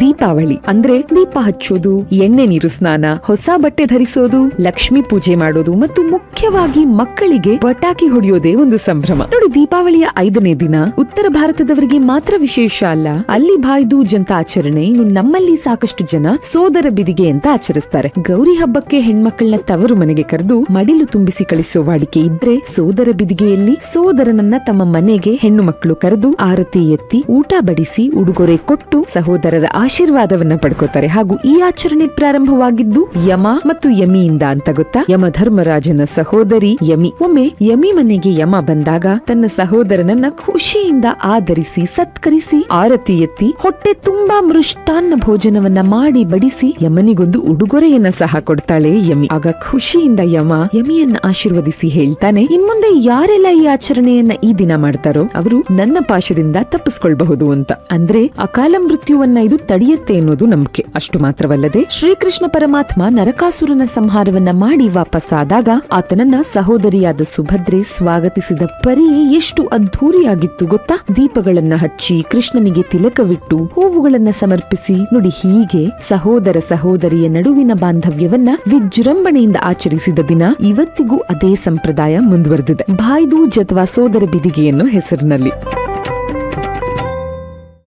ದೀಪಾವಳಿ ಅಂದ್ರೆ ದೀಪ ಹಚ್ಚೋದು, ಎಣ್ಣೆ ನೀರು ಸ್ನಾನ, ಹೊಸ ಬಟ್ಟೆ ಧರಿಸೋದು, ಲಕ್ಷ್ಮಿ ಪೂಜೆ ಮಾಡೋದು ಮತ್ತು ಮುಖ್ಯವಾಗಿ ಮಕ್ಕಳಿಗೆ ಪಟಾಕಿ ಹೊಡೆಯೋದೇ ಒಂದು ಸಂಭ್ರಮ. ನೋಡಿ ದೀಪಾವಳಿಯ ಐದನೇ ದಿನ ಉತ್ತರ ಭಾರತದವರಿಗೆ ಮಾತ್ರ ವಿಶೇಷ ಅಲ್ಲ, ಅಲ್ಲಿ ಬಾಯ್ದು ಅಂತ ಆಚರಣೆ ಇನ್ನು ನಮ್ಮಲ್ಲಿ ಸಾಕಷ್ಟು ಜನ ಸೋದರ ಬಿದಿಗೆ ಅಂತ ಆಚರಿಸ್ತಾರೆ. ಗೌರಿ ಹಬ್ಬಕ್ಕೆ ಹೆಣ್ಮಕ್ಳನ್ನ ತವರು ಮನೆಗೆ ಕರೆದು ಮಡಿಲು ತುಂಬಿಸಿ ಕಳಿಸೋ ವಾಡಿಕೆ ಇದ್ರೆ ಸೋದರ ಬಿದಿಗೆಯಲ್ಲಿ ಸೋದರನನ್ನ ತಮ್ಮ ಮನೆಗೆ ಹೆಣ್ಣು ಮಕ್ಕಳು ಕರೆದು ಆರತಿ ಎತ್ತಿ ಊಟ ಬಡಿಸಿ ಉಡುಗೊರೆ ಕೊಟ್ಟು ಸಹೋದರರ ಆಶೀರ್ವಾದವನ್ನ ಪಡ್ಕೋತಾರೆ. ಹಾಗೂ ಈ ಆಚರಣೆ ಪ್ರಾರಂಭವಾಗಿದ್ದು ಯಮ ಮತ್ತು ಯಮಿಯಿಂದ ಅಂತ ಗೊತ್ತಾ? ಯಮ ಧರ್ಮರಾಜನ ಸಹೋದರಿ ಯಮಿ. ಒಮ್ಮೆ ಯಮಿ ಮನೆಗೆ ಯಮ ಬಂದಾಗ ತನ್ನ ಸಹೋದರನನ್ನ ಖುಷಿಯಿಂದ ಆದರಿಸಿ ಸತ್ಕರಿಸಿ ಆರತಿ ಎತ್ತಿ ಹೊಟ್ಟೆ ತುಂಬಾ ಮೃಷ್ಟಾನ್ನ ಭೋಜನವನ್ನ ಮಾಡಿ ಬಡಿಸಿ ಯಮನಿಗೊಂದು ಉಡುಗೊರೆಯನ್ನ ಸಹ ಕೊಡ್ತಾಳೆ ಯಮಿ. ಆಗ ಖುಷಿಯಿಂದ ಯಮ ಯಮಿಯನ್ನ ಆಶೀರ್ವದಿಸಿ ಹೇಳ್ತಾನೆ ಇನ್ಮುಂದೆ ಯಾರೆಲ್ಲ ಈ ಆಚರಣೆಯನ್ನ ಈ ದಿನ ಮಾಡ್ತಾರೋ ಅವರು ನನ್ನ ಪಾಶದಿಂದ ತಪ್ಪಿಸ್ಕೊಳ್ಬಹುದು ಅಂತ. ಅಂದ್ರೆ ಅಕಾಲ ಮೃತ್ಯುವನ್ನ ಇದು ತಡೆಯುತ್ತೆ ಅನ್ನೋದು ನಂಬಿಕೆ. ಅಷ್ಟು ಮಾತ್ರವಲ್ಲದೆ ಶ್ರೀಕೃಷ್ಣ ಪರಮಾತ್ಮ ನರಕಾಸುರನ ಸಂಹಾರವನ್ನ ಮಾಡಿ ವಾಪಸ್ಸಾದಾಗ ಆತನನ್ನ ಸಹೋದರಿಯಾದ ಸುಭದ್ರೆ ಸ್ವಾಗತಿಸಿದ ಪರಿ ಎಷ್ಟು ಅದ್ಧೂರಿಯಾಗಿತ್ತು ಗೊತ್ತಾ? ದೀಪಗಳನ್ನ ಹಚ್ಚಿ ಕೃಷ್ಣನಿಗೆ ತಿಲಕವಿಟ್ಟು ಹೂವುಗಳನ್ನ ಸಮರ್ಪಿಸಿ, ನುಡಿ ಹೀಗೆ ಸಹೋದರ ಸಹೋದರಿಯ ನಡುವಿನ ಬಾಂಧವ್ಯವನ್ನ ವಿಜೃಂಭಣೆಯಿಂದ ಆಚರಿಸಿದ ದಿನ ಇವತ್ತಿಗೂ ಅದೇ ಸಂಪ್ರದಾಯ ಮುಂದುವರೆದಿದೆ. ಭಾಯ್ದೂಜ್ ಅಥವಾ ಸೋದರ ಬಿದಿಗೆಯನ್ನು ಹೆಸರಿನಲ್ಲಿ.